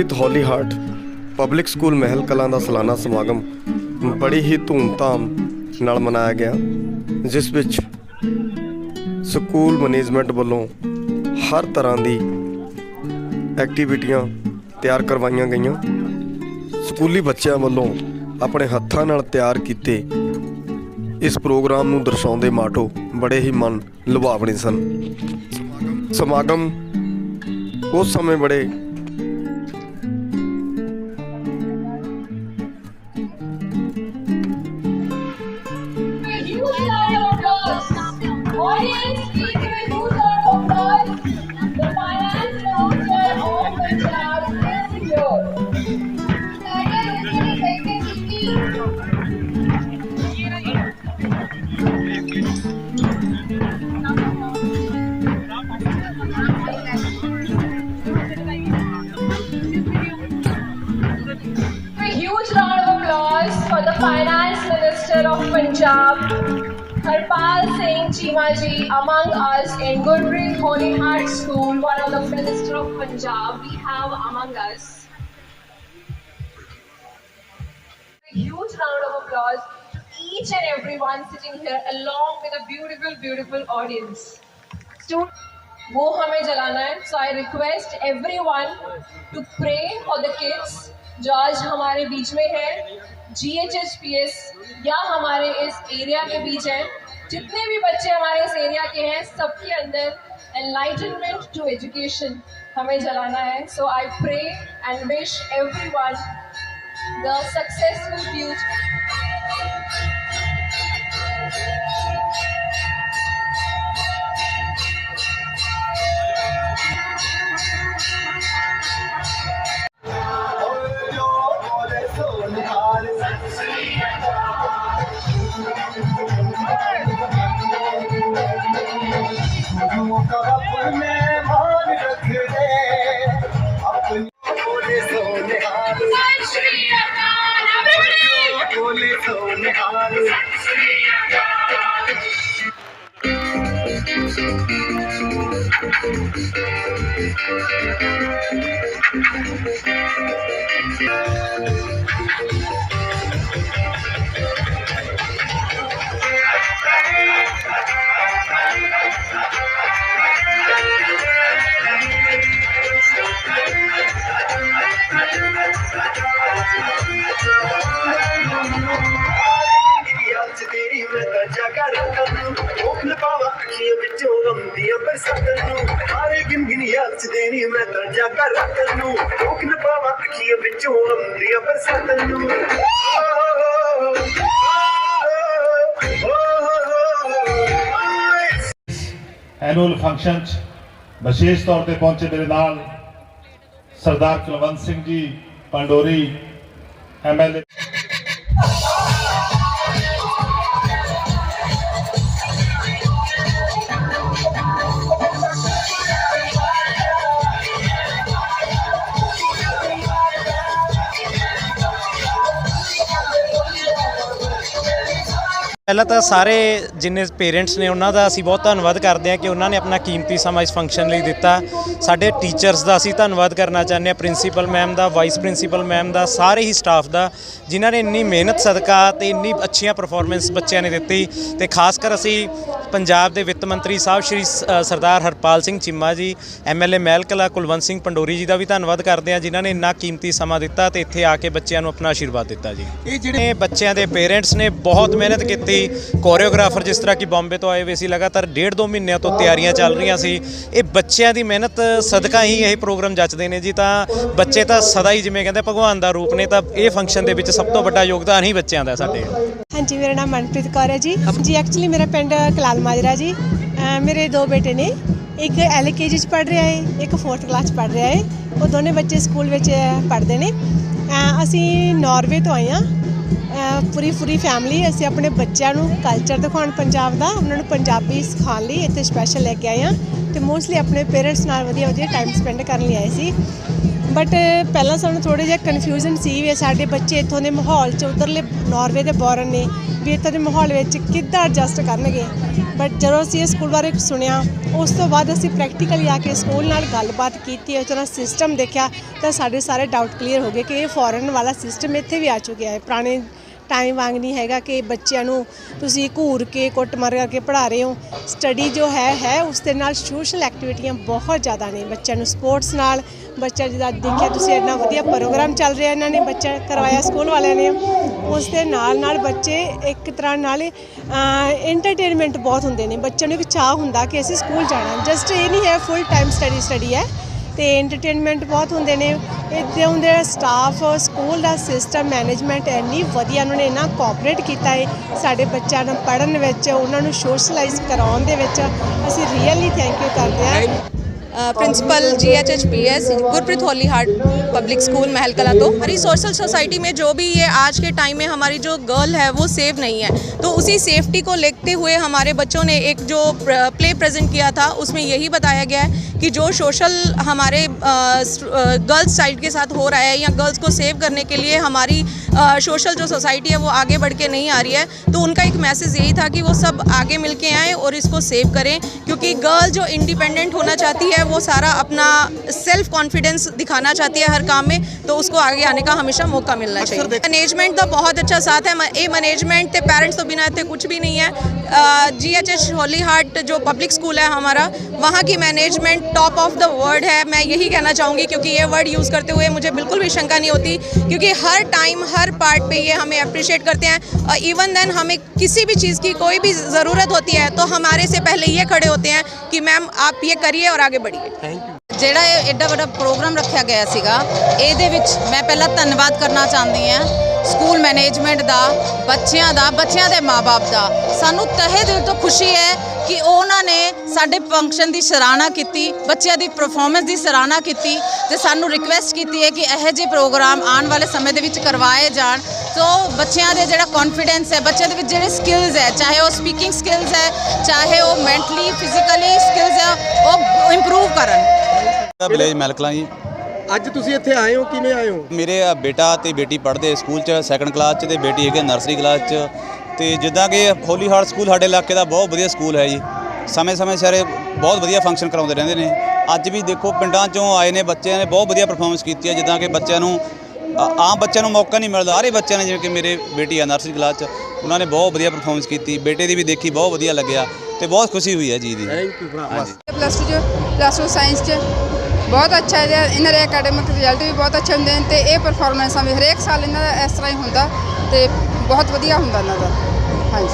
Gurpreet holy heart public school Mehal Kalan ਦਾ ਸਾਲਾਨਾ ਸਮਾਗਮ, ਬੜੀ ਹੀ ਧੂਮਧਾਮ ਨਾਲ ਮਨਾਇਆ ਗਿਆ, ਜਿਸ ਵਿੱਚ ਸਕੂਲ ਮੈਨੇਜਮੈਂਟ ਵੱਲੋਂ ਹਰ ਤਰ੍ਹਾਂ ਦੀ ਐਕਟੀਵਿਟੀਆਂ ਤਿਆਰ ਕਰਵਾਈਆਂ ਗਈਆਂ। ਸਕੂਲੀ ਬੱਚਿਆਂ ਵੱਲੋਂ ਆਪਣੇ ਹੱਥਾਂ ਨਾਲ ਤਿਆਰ ਕੀਤੇ ਇਸ ਪ੍ਰੋਗਰਾਮ ਨੂੰ ਦਰਸਾਉਂਦੇ ਮਾਟੋ ਬੜੇ ਹੀ ਮਨ ਲੁਭਾਵਣੇ ਸਨ। ਸਮਾਗਮ ਉਸ ਸਮੇਂ ਬੜੇ science you the finance of A huge round of applause for the Finance Minister of Punjab. Harpal Singh Chimaji, among us in Gurpreet Holy Heart School, one of the Minister of Punjab we have among us. A huge round of applause to each and everyone sitting here along with a beautiful, beautiful audience. Students, वो हमें जलाना है so I request everyone to pray for the kids जो आज हमारे बीच में है G H H P S या हमारे इस एरिया के बीच हैं। जितने भी बच्चे हमारे इस एरिया के हैं, सबके अंदर एनलाइटनमेंट टू एजुकेशन हमें जलाना है। So I pray and wish everyone the successful future Hallelujah. ਤਾਂ ਜਾਗਾ ਅੱਖੀਆਂ ਵਿੱਚੋਂ ਆਉਂਦੀਆਂ ਬਰਸਾਤਾਂ ਨੂੰ ਹਾਰੇ ਗਿਨ ਗਿਨ ਯਾਦ ਮੈਂ ਤਾਂ ਜਾਗਾ ਰੱਖਾਂ ਨੂੰ ਉਹ ਲਪਾਵਾ ਅੱਖੀਆਂ ਵਿੱਚੋਂ ਆਉਂਦੀਆਂ ਬਰਸਾਤਾਂ ਨੂੰ ਐਨੂਅਲ ਫੰਕਸ਼ਨ 'ਚ ਵਿਸ਼ੇਸ਼ ਤੌਰ ਤੇ ਪਹੁੰਚੇ ਮੇਰੇ ਨਾਲ ਸਰਦਾਰ ਕੁਲਵੰਤ ਸਿੰਘ ਜੀ ਪੰਡੋਰੀ ਐਮਐਲਏ ਪਹਿਲਾਂ ਤਾਂ ਸਾਰੇ ਜਿੰਨੇ ਪੇਰੈਂਟਸ ਨੇ ਉਹਨਾਂ ਦਾ ਅਸੀਂ ਬਹੁਤ ਧੰਨਵਾਦ ਕਰਦੇ ਹਾਂ ਕਿ ਉਹਨਾਂ ਨੇ ਆਪਣਾ ਕੀਮਤੀ ਸਮਾਂ ਇਸ ਫੰਕਸ਼ਨ ਲਈ ਦਿੱਤਾ। ਸਾਡੇ ਟੀਚਰਸ ਦਾ ਅਸੀਂ ਧੰਨਵਾਦ ਕਰਨਾ ਚਾਹੁੰਦੇ ਹਾਂ ਪ੍ਰਿੰਸੀਪਲ ਮੈਮ ਦਾ ਵਾਈਸ ਪ੍ਰਿੰਸੀਪਲ ਮੈਮ ਦਾ, ਸਾਰੇ ਹੀ ਸਟਾਫ ਦਾ, ਜਿਨ੍ਹਾਂ ਨੇ ਇੰਨੀ ਮਿਹਨਤ, ਸਦਕਾ ਤੇ ਇੰਨੀ ਅੱਛੀਆਂ ਪਰਫਾਰਮੈਂਸ ਬੱਚਿਆਂ ਨੇ ਦਿੱਤੀ ਤੇ ਖਾਸ ਕਰ ਅਸੀਂ ਪੰਜਾਬ ਦੇ ਵਿੱਤ ਮੰਤਰੀ ਸਾਹਿਬ ਸ਼੍ਰੀ ਸਰਦਾਰ ਹਰਪਾਲ ਸਿੰਘ ਚੀਮਾ ਜੀ ਐਮਐਲਏ ਮਹਿਲਕਲਾ ਕੁਲਵੰਤ ਸਿੰਘ ਪੰਡੋਰੀ ਜੀ ਦਾ ਵੀ ਧੰਨਵਾਦ ਕਰਦੇ ਹਾਂ ਜਿਨ੍ਹਾਂ ਨੇ ਇੰਨਾ ਕੀਮਤੀ ਸਮਾਂ ਦਿੱਤਾ ਤੇ ਇੱਥੇ ਆ ਕੇ ਬੱਚਿਆਂ ਨੂੰ ਆਪਣਾ ਆਸ਼ੀਰਵਾਦ ਦਿੱਤਾ ਜੀ। ਇਹ ਜਿਹੜੇ ਬੱਚਿਆਂ ਦੇ ਪੇਰੈਂਟਸ ਨੇ ਬਹੁਤ ਮਿਹਨਤ ਕੀਤੀ ਕੋਰੀਓਗ੍ਰਾਫਰ ਜਿਸ ਤਰ੍ਹਾਂ ਕਿ ਬੰਬੇ ਤੋਂ ਆਏ ਹੋਏ ਸੀ ਲਗਾਤਾਰ ਡੇਢ ਦੋ ਮਹੀਨਿਆਂ ਤੋਂ ਤਿਆਰੀਆਂ ਚੱਲ ਰਹੀਆਂ ਸੀ। ਇਹ ਬੱਚਿਆਂ ਦੀ ਮਿਹਨਤ ਸਦਕਾ ਹੀ ਇਹ ਪ੍ਰੋਗਰਾਮ ਜੱਚਦੇ ਨੇ ਜੀ। ਤਾਂ ਬੱਚੇ ਤਾਂ ਸਦਾ ਹੀ ਜਿਵੇਂ ਕਹਿੰਦੇ ਭਗਵਾਨ ਦਾ ਰੂਪ ਨੇ ਤਾਂ ਇਹ ਫੰਕਸ਼ਨ ਦੇ ਵਿੱਚ ਸਭ ਤੋਂ ਵੱਡਾ ਯੋਗਦਾਨ ਹੀ ਬੱਚਿਆਂ ਦਾ ਸਾਡੇ। ਹਾਂਜੀ ਮੇਰਾ ਨਾਮ ਮਨਪ੍ਰੀਤ ਕੌਰ ਹੈ ਜੀ। ਜੀ ਐਕਚੁਅਲੀ ਮੇਰਾ ਪਿੰਡ ਕਲਾਲ ਮਾਜਰਾ ਜੀ। ਮੇਰੇ ਦੋ ਬੇਟੇ ਨੇ। ਇੱਕ ਐਲਕੇਜੀ ਚ ਪੜ ਰਿਹਾ ਹੈ, ਇੱਕ 4th ਕਲਾਸ ਚ ਪੜ ਰਿਹਾ ਹੈ। ਉਹ ਦੋਨੇ ਬੱਚੇ ਸਕੂਲ ਵਿੱਚ ਪੜ੍ਹਦੇ ਨੇ। ਅਸੀਂ ਨਾਰਵੇ ਤੋਂ ਆਏ ਹਾਂ। ਪੂਰੀ ਪੂਰੀ ਫੈਮਿਲੀ ਅਸੀਂ ਆਪਣੇ ਬੱਚਿਆਂ ਨੂੰ ਕਲਚਰ ਦਿਖਾਉਣ ਪੰਜਾਬ ਦਾ। ਉਹਨਾਂ ਨੂੰ ਪੰਜਾਬੀ ਸਿਖਾਉਣ ਲਈ ਇੱਥੇ ਸਪੈਸ਼ਲ ਲੈ ਕੇ ਆਏ ਹਾਂ। ਤੇ ਮੋਸਟਲੀ ਆਪਣੇ ਪੇਰੈਂਟਸ ਨਾਲ ਵਧੀਆ ਵਧੀਆ ਟਾਈਮ ਸਪੈਂਡ ਕਰਨ ਲਈ ਆਏ ਸੀ। ਬਟ eh, ਪਹਿਲਾਂ ਸਾਨੂੰ ਥੋੜੇ ਜਿਹਾ ਕਨਫਿਊਜ਼ਨ ਸੀ ਵੀ ਸਾਡੇ ਬੱਚੇ ਇੱਥੋਂ ਦੇ ਮਾਹੌਲ 'ਚ ਉਧਰਲੇ ਨਾਰਵੇ ਦੇ ਬੋਰਨ ਨੇ, ਵੀ ਇੱਥੋਂ ਦੇ ਮਾਹੌਲ ਵਿੱਚ ਕਿੱਦਾਂ ਐਡਜਸਟ ਕਰਨਗੇ। ਬਟ ਜਦੋਂ ਅਸੀਂ ਇਹ ਸਕੂਲ ਬਾਰੇ ਸੁਣਿਆ, ਉਸ ਤੋਂ ਬਾਅਦ ਅਸੀਂ ਪ੍ਰੈਕਟੀਕਲੀ ਆ ਕੇ ਸਕੂਲ ਨਾਲ ਗੱਲਬਾਤ ਕੀਤੀ, ਉਸ ਤਰ੍ਹਾਂ ਸਿਸਟਮ ਦੇਖਿਆ, ਤਾਂ ਸਾਡੇ ਸਾਰੇ ਡਾਊਟ ਕਲੀਅਰ ਹੋ ਗਏ ਕਿ ਇਹ ਫੋਰਨ ਵਾਲਾ ਸਿਸਟਮ ਇੱਥੇ ਵੀ ਆ ਚੁੱਕਿਆ ਹੈ, ਪੁਰਾਣੇ ਟਾਈਮ ਵਾਂਗ ਨਹੀਂ ਹੈਗਾ ਕਿ ਬੱਚਿਆਂ ਨੂੰ ਤੁਸੀਂ ਘੂਰ ਕੇ ਕੁੱਟਮਾਰ ਕਰਕੇ ਪੜ੍ਹਾ ਰਹੇ ਹੋ। ਸਟੱਡੀ ਜੋ ਹੈ ਹੈ, ਉਸ ਦੇ ਨਾਲ ਸੋਸ਼ਲ ਐਕਟੀਵਿਟੀਆਂ ਬਹੁਤ ਜ਼ਿਆਦਾ ਨੇ। ਬੱਚਿਆਂ ਨੂੰ ਸਪੋਰਟਸ ਨਾਲ ਬੱਚਾ ਜਿਹਦਾ ਦੇਖਿਆ ਤੁਸੀਂ ਇੰਨਾ ਵਧੀਆ ਪ੍ਰੋਗਰਾਮ ਚੱਲ ਰਿਹਾ ਇਹਨਾਂ ਨੇ ਬੱਚਾ ਕਰਵਾਇਆ ਸਕੂਲ ਵਾਲਿਆਂ ਨੇ। ਉਸ ਦੇ ਨਾਲ ਨਾਲ ਬੱਚੇ ਇੱਕ ਤਰ੍ਹਾਂ ਨਾਲ ਐਂਟਰਟੇਨਮੈਂਟ ਬਹੁਤ ਹੁੰਦੇ ਨੇ। ਬੱਚਿਆਂ ਨੂੰ ਇੱਕ ਚਾਹ ਹੁੰਦਾ ਕਿ ਅਸੀਂ ਸਕੂਲ ਜਾਣਾ। ਜਸਟ ਇਹ ਨਹੀਂ ਹੈ ਫੁੱਲ ਟਾਈਮ ਸਟੱਡੀ ਸਟੱਡੀ ਹੈ। ਤੇ ਐਂਟਰਟੇਨਮੈਂਟ ਬਹੁਤ ਹੁੰਦੇ ਨੇ। ਇੱਥੇ ਹੁੰਦੇ ਸਟਾਫ ਸਕੂਲ ਦਾ ਸਿਸਟਮ ਮੈਨੇਜਮੈਂਟ ਇੰਨੀ ਵਧੀਆ ਉਹਨਾਂ ਨੇ ਇੰਨਾ ਕੋਆਪਰੇਟ ਕੀਤਾ ਹੈ ਸਾਡੇ ਬੱਚਿਆਂ ਨੂੰ ਪੜ੍ਹਨ ਵਿੱਚ, ਉਹਨਾਂ ਨੂੰ ਸੋਸ਼ਲਾਈਜ਼ ਕਰਾਉਣ ਦੇ ਵਿੱਚ। ਅਸੀਂ ਰੀਅਲੀ ਥੈਂਕ ਯੂ ਕਰਦੇ ਹਾਂ। Principal ji H H P S Gurpreet holy heart public school Mahal Kalan तो हमारी सोशल सोसाइटी में जो भी ये आज के टाइम में हमारी जो गर्ल है, वो सेफ़ नहीं है। तो उसी सेफ्टी को लेते हुए हमारे बच्चों ने एक जो प्ले प्रेजेंट किया था, उसमें यही बताया गया है कि जो सोशल हमारे गर्ल्स साइड के साथ हो रहा है या गर्ल्स को सेव करने के लिए हमारी सोशल जो सोसाइटी है, वो आगे बढ़ के नहीं आ रही है। तो उनका एक मैसेज यही था कि वो सब आगे मिल के आएँ और इसको सेव करें, क्योंकि गर्ल जो इंडिपेंडेंट होना चाहती है वो सारा अपना सेल्फ कॉन्फिडेंस दिखाना चाहती है हर काम में तो उसको आगे आने का हमेशा मौका मिलना चाहिए। मैनेजमेंट तो बहुत अच्छा साथ है ये मैनेजमेंट ते पेरेंट्स तो बिना इतने कुछ भी नहीं है। G H H holy heart जो पब्लिक स्कूल है हमारा वहाँ की management top of the world है। मैं यही कहना चाहूँगी क्योंकि ये वर्ड यूज़ करते हुए मुझे बिल्कुल भी शंका नहीं होती क्योंकि हर टाइम हर पार्ट पे ये हमें अप्रिशिएट करते हैं। और इवन देन हमें किसी भी चीज़ की कोई भी ज़रूरत होती है तो हमारे से पहले ये खड़े होते हैं कि मैम आप ये करिए और आगे बढ़िए। ਜਿਹੜਾ ਇਹ ਐਡਾ ਵੱਡਾ ਪ੍ਰੋਗਰਾਮ ਰੱਖਿਆ ਗਿਆ ਸੀਗਾ ਇਹਦੇ ਵਿੱਚ ਮੈਂ ਪਹਿਲਾਂ ਧੰਨਵਾਦ ਕਰਨਾ ਚਾਹੁੰਦੀ ਹਾਂ ਸਕੂਲ ਮੈਨੇਜਮੈਂਟ ਦਾ ਬੱਚਿਆਂ ਦਾ ਬੱਚਿਆਂ ਦੇ ਮਾਪੇ ਦਾ। ਸਾਨੂੰ ਤਹਿ ਦਿਲ ਤੋਂ ਖੁਸ਼ੀ ਹੈ ਕਿ ਉਹਨਾਂ ਨੇ ਸਾਡੇ ਫੰਕਸ਼ਨ ਦੀ ਸਰਾਹਨਾ ਕੀਤੀ ਬੱਚਿਆਂ ਦੀ ਪਰਫਾਰਮੈਂਸ ਦੀ ਸਰਾਹਨਾ ਕੀਤੀ ਤੇ ਸਾਨੂੰ ਰਿਕਵੈਸਟ ਕੀਤੀ ਹੈ ਕਿ ਇਹੋ ਜਿਹੇ ਪ੍ਰੋਗਰਾਮ ਆਉਣ ਵਾਲੇ ਸਮੇਂ ਦੇ ਵਿੱਚ ਕਰਵਾਏ ਜਾਣ। ਸੋ ਬੱਚਿਆਂ ਦੇ ਜਿਹੜਾ ਕੌਨਫੀਡੈਂਸ ਹੈ ਬੱਚਿਆਂ ਦੇ ਵਿੱਚ ਜਿਹੜੇ ਸਕਿੱਲਸ ਹੈ ਚਾਹੇ ਉਹ ਸਪੀਕਿੰਗ ਸਕਿੱਲਸ ਹੈ ਚਾਹੇ ਉਹ ਮੈਂਟਲੀ ਫਿਜ਼ੀਕਲੀ ਸਕਿੱਲਸ ਹੈ ਉਹ ਇੰਪਰੂਵ ਕਰਨ। ਵਿਲੇਜ ਮੈਲਕਲਾਂ ਜੀ ਅੱਜ ਤੁਸੀਂ ਇੱਥੇ ਆਏ ਹੋ ਕਿਵੇਂ ਆਏ ਹੋ? ਮੇਰੇ ਬੇਟਾ ਤੇ ਬੇਟੀ ਪੜ੍ਹਦੇ ਸਕੂਲ 'ਚ ਸੈਕੰਡ ਕਲਾਸ 'ਚ ਤੇ ਬੇਟੀ ਹੈਗੇ ਨਰਸਰੀ ਕਲਾਸ 'ਚ। ਤੇ ਜਿੱਦਾਂ ਕਿ ਹੋਲੀ ਹਾਰਟ ਸਕੂਲ ਸਾਡੇ ਇਲਾਕੇ ਦਾ ਬਹੁਤ ਵਧੀਆ ਸਕੂਲ ਹੈ ਜੀ। ਸਮੇਂ-ਸਮੇਂ ਸਾਰੇ ਬਹੁਤ ਵਧੀਆ ਫੰਕਸ਼ਨ ਕਰਾਉਂਦੇ ਰਹਿੰਦੇ ਨੇ। ਅੱਜ ਵੀ ਦੇਖੋ ਪਿੰਡਾਂ 'ਚੋਂ ਆਏ ਨੇ ਬੱਚਿਆਂ ਨੇ ਬਹੁਤ ਵਧੀਆ ਪਰਫਾਰਮੈਂਸ ਕੀਤੀ ਹੈ ਜਿੱਦਾਂ ਕਿ ਬੱਚਿਆਂ ਨੂੰ ਆਮ ਬੱਚਿਆਂ ਨੂੰ ਮੌਕਾ ਨਹੀਂ ਮਿਲਦਾ। ਸਾਰੇ ਬੱਚਿਆਂ ਨੇ ਜਿਵੇਂ ਕਿ ਮੇਰੇ ਬੇਟੀ ਆ ਨਰਸਰੀ ਕਲਾਸ 'ਚ ਉਹਨਾਂ ਨੇ ਬਹੁਤ ਵਧੀਆ ਪਰਫਾਰਮੈਂਸ ਕੀਤੀ। ਬੇਟੇ ਦੀ ਵੀ ਦੇਖੀ ਬਹੁਤ ਵਧੀਆ ਲੱਗਿਆ ਤੇ ਬਹੁਤ ਖੁਸ਼ੀ ਹੋਈ ਹੈ ਜੀ ਦੀ ਥੈਂਕ ਯੂ ਭਰਾ ਹਾਂਜੀ। ਪਲੱਸ 2 ਚ ਪਲੱਸ 2 ਸਾਇੰਸ ਚ ਬਹੁਤ ਅੱਛਾ ਹੈ ਇਹਨਾਂ ਦੇ ਅਕੈਡਮਿਕ ਰਿਜ਼ਲਟ ਵੀ ਬਹੁਤ ਅੱਛੇ ਹੁੰਦੇ ਨੇ ਤੇ ਇਹ ਪਰਫਾਰਮੈਂਸਾਂ ਵੀ ਹਰੇਕ ਸਾਲ ਇਹਨਾਂ ਦਾ ਇਸ ਤਰ੍ਹਾਂ ਹੀ ਹੁੰਦਾ ਤੇ ਬਹੁਤ ਵਧੀਆ ਹੁੰਦਾ ਇਹਨਾਂ ਦਾ। ਹਾਂਜੀ।